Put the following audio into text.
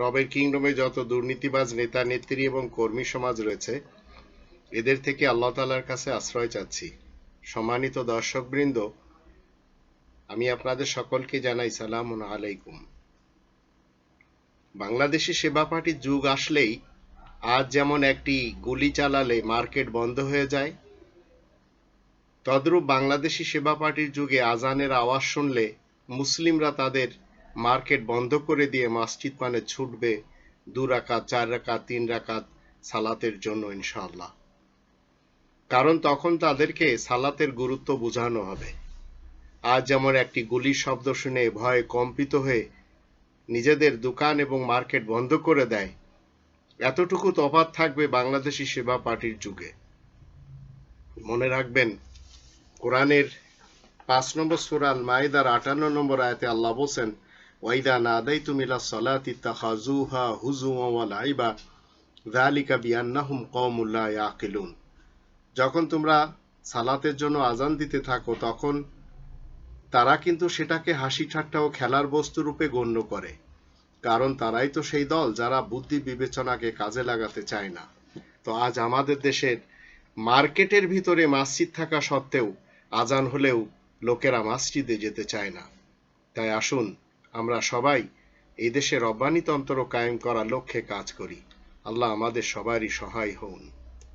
রবের কিংডমে যত দুর্নীতিবাজ নেতা, নেত্রী এবং কর্মী সমাজ রয়েছে, এদের থেকে আল্লাহ তালার কাছে আশ্রয় চাচ্ছি। সম্মানিত দর্শকবৃন্দ, আমি আপনাদের সকলকে জানাই সালাম আলাইকুম। বাংলাদেশি সেবা পার্টির যুগ আসলেই আজ যেমন একটি গুলি চালালে মার্কেট বন্ধ হয়ে যায়, তদ্রূপ বাংলাদেশি সেবা পার্টির যুগে আজানের আওয়াজ শুনলে মুসলিমরা তাদের মার্কেট বন্ধ করে দিয়ে মসজিদ মানে ছুটবে দু রাকাত, চার রাকাত, তিন রাকাত সালাতের জন্য ইনশাআল্লাহ। কারণ তখন তাদেরকে সালাতের গুরুত্ব বোঝানো হবে। আজ যেমন একটি গুলির শব্দ শুনে ভয়ে কম্পিত হয়ে নিজেদের দোকান এবং মার্কেট বন্ধ করে দেয়, এতটুকু তফাত থাকবে বাংলাদেশি সেবা পার্টির যুগে। মনে রাখবেন, কোরআনের পাঁচ নম্বর সুরাল মাইদার আটান্ন নম্বর আয়াতে আল্লাহ বলছেন ওয়াইদা নাদাই তুমিলা সলাতি তাখাজুহা হুজু ওয়াল আইবা যালিকা বিআন্নাহুম কওমুল লা ইয়াকিলুন যখন তোমরা সালাতের জন্য আজান দিতে থাকো, তখন তারা কিন্তু সেটাকে হাসি ঠাট্টা ও খেলার বস্তু রূপে গণ্য করে, কারণ তারাই তো সেই দল যারা বুদ্ধি বিবেচনাকে কাজে লাগাতে চায় না। তো আজ আমাদের দেশের মার্কেটের ভিতরে মসজিদ থাকা সত্ত্বেও আজান হলেও লোকেরা মসজিদে যেতে চায় না। তাই আসুন আমরা সবাই এই দেশে রব্বানিতন্ত্র কায়েম করার লক্ষ্যে কাজ করি। আল্লাহ আমাদের সবারই সহায় হন।